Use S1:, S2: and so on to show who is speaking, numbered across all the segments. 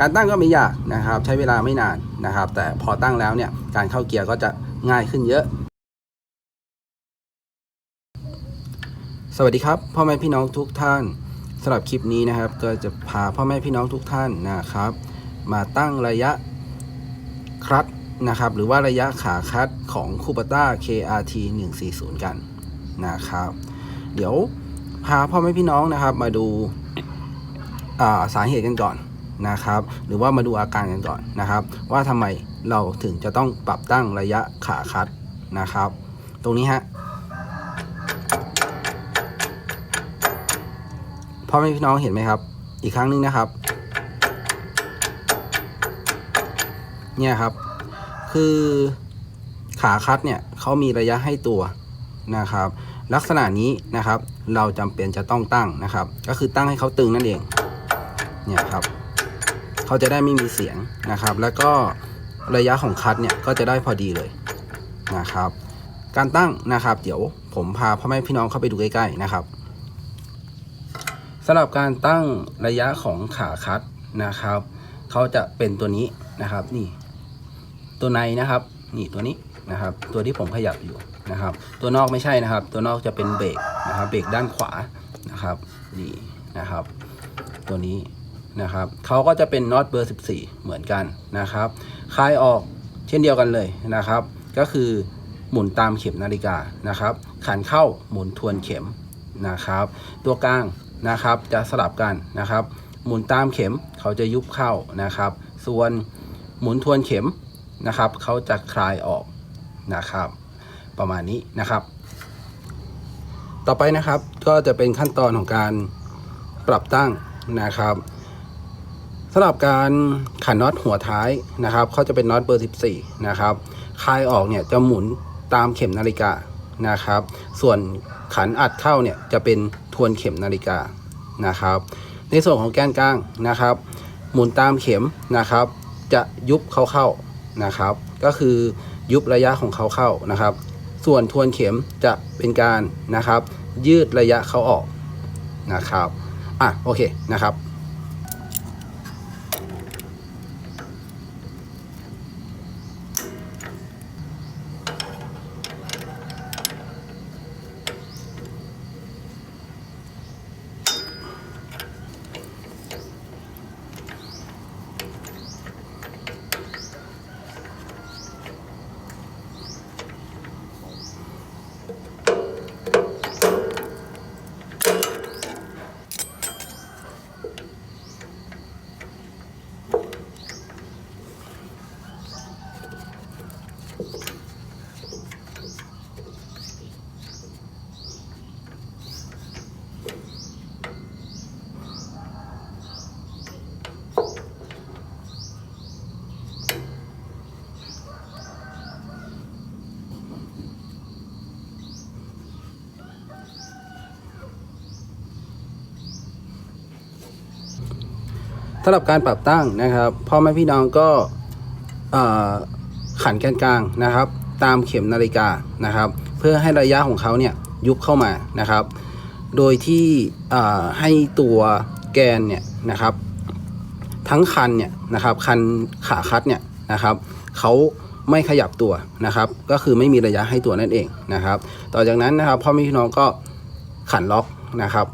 S1: การตั้งก็ไม่ยากนะครับ ใช้เวลาไม่นานนะครับ แต่พอตั้งแล้วเนี่ยการเข้าเกียร์ก็จะง่ายขึ้นเยอะ สวัสดีครับพ่อแม่พี่น้องทุกท่านสำหรับคลิปนี้นะครับ ก็จะพาพ่อแม่พี่น้องทุกท่านนะครับ มาตั้งระยะคลัตนะครับ หรือว่าระยะขาคัดของคูปต้า KRT 140 กันนะครับ เดี๋ยวพาพ่อแม่พี่น้องนะครับ มาดูาสาเหตุกันก่อน นะครับ หรือว่ามาดูอาการกันก่อนนะครับ ว่าทำไมเราถึงจะต้องปรับตั้งระยะขาคัดนะครับ ตรงนี้ฮะพ่อแม่พี่น้องเห็นไหมครับ อีกครั้งหนึงนะครับ เนี่ยครับ คือขาคัดเนี่ยเขามีระยะให้ตัวนะครับ ลักษณะนี้นะครับ เราจำเป็นจะต้องตั้งนะครับ ก็คือตั้งให้เขาตึงนั่นเอง เนี่ยครับ เขาจะได้ไม่มีเสียงนะครับ แล้วก็ระยะของคัดเนี่ยก็จะได้พอดีเลยนะครับ การตั้งนะครับเดี๋ยวผมพาพ่อแม่พี่น้องเข้าไปดูใกล้ๆนะครับสำหรับการตั้งระยะของขาคัดนะครับเขาจะเป็นตัวนี้นะครับนี่ตัวในนะครับนี่ตัวนี้นะครับ ตัวที่ผมขยับอยู่นะครับ ตัวนอกไม่ใช่นะครับ ตัวนอกจะเป็นเบรกนะครับเบรกด้านขวานะครับนี่นะครับ ตัวนี้ นะครับเขาก็จะเป็นน็อตเบอร์ 14 เหมือนกันนะครับคลายออกเช่นเดียวกันเลยนะครับ ก็คือหมุนตามเข็มนาฬิกานะครับ ขันเข้าหมุนทวนเข็มนะครับ ตัวกลางนะครับจะสลับกันนะครับ หมุนตามเข็มเขาจะยุบเข้านะครับ ส่วนหมุนทวนเข็มนะครับเขาจะคลายออกนะครับ ประมาณนี้นะครับ ต่อไปนะครับก็จะเป็นขั้นตอนของการปรับตั้งนะครับำหรับการขันน็อตหัวท้ายนะครับเขาจะเป็นน็อตเบอร์ 14 นะครับคลายออกเนี่ยจะหมุนตามเข็มนาฬิกานะครับ ส่วนขันอัดเข้าเนี่ยจะเป็นทวนเข็มนาฬิกานะครับ ในส่วนของแกนกลางนะครับ หมุนตามเข็มนะครับ จะยุบเข้าเข้านะครับ ก็คือยุบระยะของเขาเข้านะครับ ส่วนทวนเข็มจะเป็นการนะครับ ยืดระยะเขาออกนะครับอะโอเคนะครับ สำหรับการปรับตั้งนะครับพ่อแม่พี่น้องก็ขันแกนกลางนะครับ ตามเข็มนาฬิกานะครับ เพื่อให้ระยะของเขาเนี่ยยุบเข้ามานะครับ โดยที่ให้ตัวแกนเนี่ยนะครับ ทั้งคันเนี่ยนะครับคันขาคัดเนี่ยนะครับเขาไม่ขยับตัวนะครับ ก็คือไม่มีระยะให้ตัวนั่นเองนะครับ ต่อจากนั้นนะครับพ่อแม่พี่น้องก็ขันล็อกนะครับ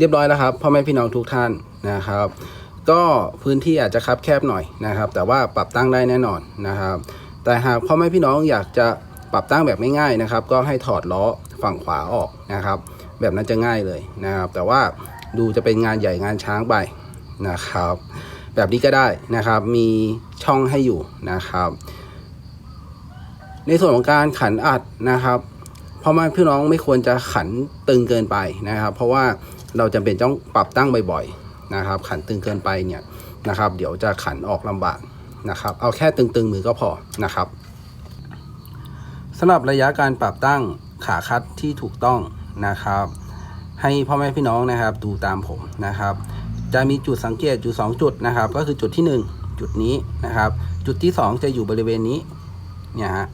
S1: เรียบร้อยแล้วครับพ่อแม่พี่น้องทุกท่านนะครับ ก็พื้นที่อาจจะคับแคบหน่อยนะครับ แต่ว่าปรับตั้งได้แน่นอนนะครับ แต่หากพ่อแม่พี่น้องอยากจะปรับตั้งแบบง่ายๆนะครับ ก็ให้ถอดล้อฝั่งขวาออกนะครับ แบบนั้นจะง่ายเลยนะครับ แต่ว่าดูจะเป็นงานใหญ่งานช้างไปนะครับ แบบนี้ก็ได้นะครับ มีช่องให้อยู่นะครับ ในส่วนของการขันอัดนะครับพ่อแม่พี่น้องไม่ควรจะขันตึงเกินไปนะครับ เพราะว่า เราจำเป็นต้องปรับตั้งบ่อยๆนะครับ ขันตึงเกินไปเนี่ยนะครับ เดี๋ยวจะขันออกลำบากนะครับ เอาแค่ตึงๆมือก็พอนะครับสำหรับระยะการปรับตั้งขาคัดที่ถูกต้องนะครับ ให้พ่อแม่พี่น้องนะครับ ดูตามผมนะครับ จะมีจุดสังเกตอยู่2จุดนะครับ ก็คือจุดที่ 1 จุดนี้นะครับ จุดที่ 2 จะอยู่บริเวณนี้เนี่ยฮะ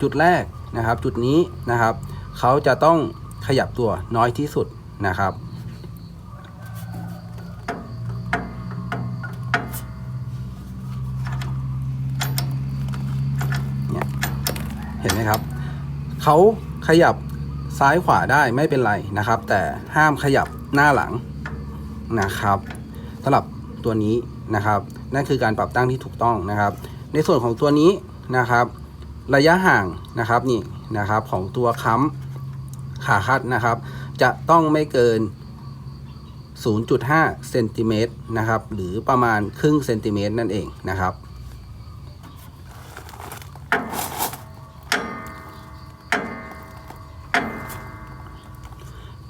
S1: จุดแรกนะครับ จุดนี้นะครับ เขาจะต้อง ขยับตัวน้อยที่สุดนะครับ เห็นไหมครับ เขาขยับซ้ายขวาได้ไม่เป็นไรนะครับ แต่ห้ามขยับหน้าหลังนะครับสำหรับตัวนี้นะครับ นั่นคือการปรับตั้งที่ถูกต้องนะครับ ในส่วนของตัวนี้นะครับ ระยะห่างนะครับนี่นะครับของตัวค้ำ ขาคัดนะครับ จะต้องไม่เกิน 0.5เซนติเมตรนะครับ หรือประมาณครึ่งเซนติเมตรนั่นเองนะครับ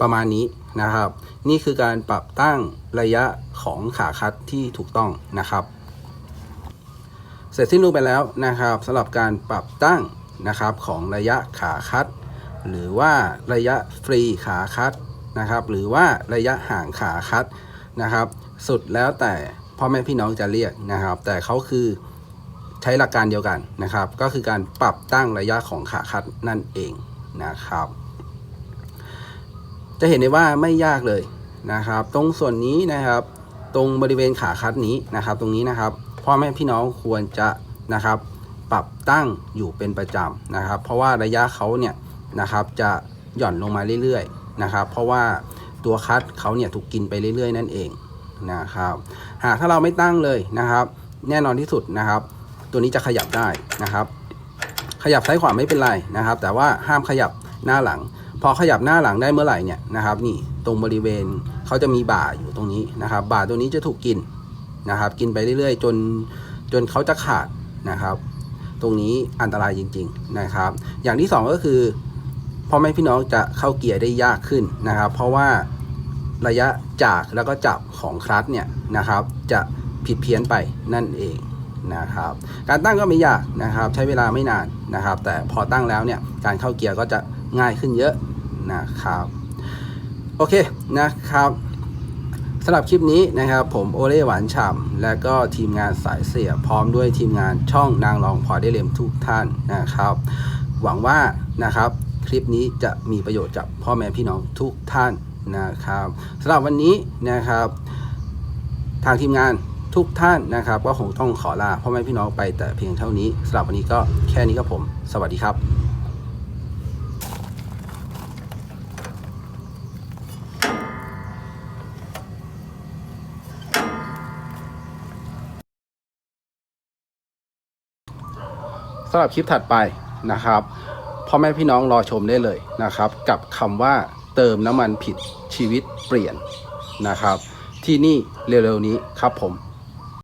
S1: ประมาณนี้นะครับ นี่คือการปรับตั้งระยะของขาคัดที่ถูกต้องนะครับเสร็จสิ้นลงไปแล้วนะครับสำหรับการปรับตั้งนะครับของระยะขาคัด หรือว่าระยะฟรีขาคัดนะครับ หรือว่าระยะห่างขาคัดนะครับ สุดแล้วแต่พ่อแม่พี่น้องจะเรียกนะครับ แต่เขาคือใช้หลักการเดียวกันนะครับ ก็คือการปรับตั้งระยะของขาคัดนั่นเองนะครับ จะเห็นได้ว่าไม่ยากเลยนะครับ ตรงส่วนนี้นะครับ ตรงบริเวณขาคัดนี้นะครับ ตรงนี้นะครับ พ่อแม่พี่น้องควรจะนะครับ ปรับตั้งอยู่เป็นประจำนะครับ เพราะว่าระยะเขาเนี่ย นะครับ จะหย่อนลงมาเรื่อยๆนะครับ เพราะว่าตัวคัดเขาเนี่ยถูกกินไปเรื่อยๆ นั่นเองนะครับหากถ้าเราไม่ตั้งเลยนะครับ แน่นอนที่สุดนะครับ ตัวนี้จะขยับได้นะครับ ขยับซ้ายขวาไม่เป็นไรนะครับ แต่ว่าห้ามขยับหน้าหลัง พอขยับหน้าหลังได้เมื่อไหร่เนี่ยนะครับ นี่ตรงบริเวณเขาจะมีบ่าอยู่ตรงนี้นะครับ บ่าตัวนี้จะถูกกินนะครับ กินไปเรื่อยๆ จนจนเขาจะขาดนะครับ ตรงนี้อันตรายจริง ๆนะครับ อย่างที่สองก็คือ พ่อแม่พี่น้องจะเข้าเกียร์ได้ยากขึ้นนะครับ เพราะว่าระยะจากแล้วก็จับของคลัตช์เนี่ยนะครับ จะผิดเพี้ยนไปนั่นเองนะครับ การตั้งก็ไม่ยากนะครับ ใช้เวลาไม่นานนะครับ แต่พอตั้งแล้วเนี่ยการเข้าเกียร์ก็จะง่ายขึ้นเยอะนะครับโอเคนะครับสำหรับคลิปนี้นะครับผมโอเล่หวานฉ่ำและก็ทีมงานสายเสียพร้อมด้วยทีมงานช่องนางรองพอได้เลมทุกท่านนะครับ หวังว่านะครับ ลิปนี้จะมีประโยชน์กับพ่อแม่พี่น้องทุกท่านนะครับสำหรับวันนี้นะครับ ทางทีมงานทุกท่านนะครับ ก็คงต้องขอลาพ่อแม่พี่น้องไปแต่เพียงเท่านี้สำหรับวันนี้ก็แค่นี้ครับผม สวัสดีครับสำหรับคลิปถัดไปนะครับ พ่อแม่พี่น้องรอชมได้เลยนะครับ กับคำว่าเติมน้ำมันผิดชีวิตเปลี่ยนนะครับ ที่นี่เร็วๆนี้ครับผม